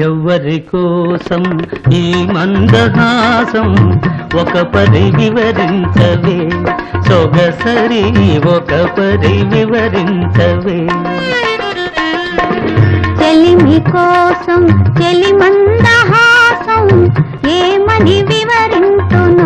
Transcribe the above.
ఎవ్వరి కోసం ఈ మందహాసం ఒక పరి వివరించవే? సొగసరి ఒక పరి వివరించవే? చెలిమి కోసం చెలి మందహాసం ఏమని వివరించును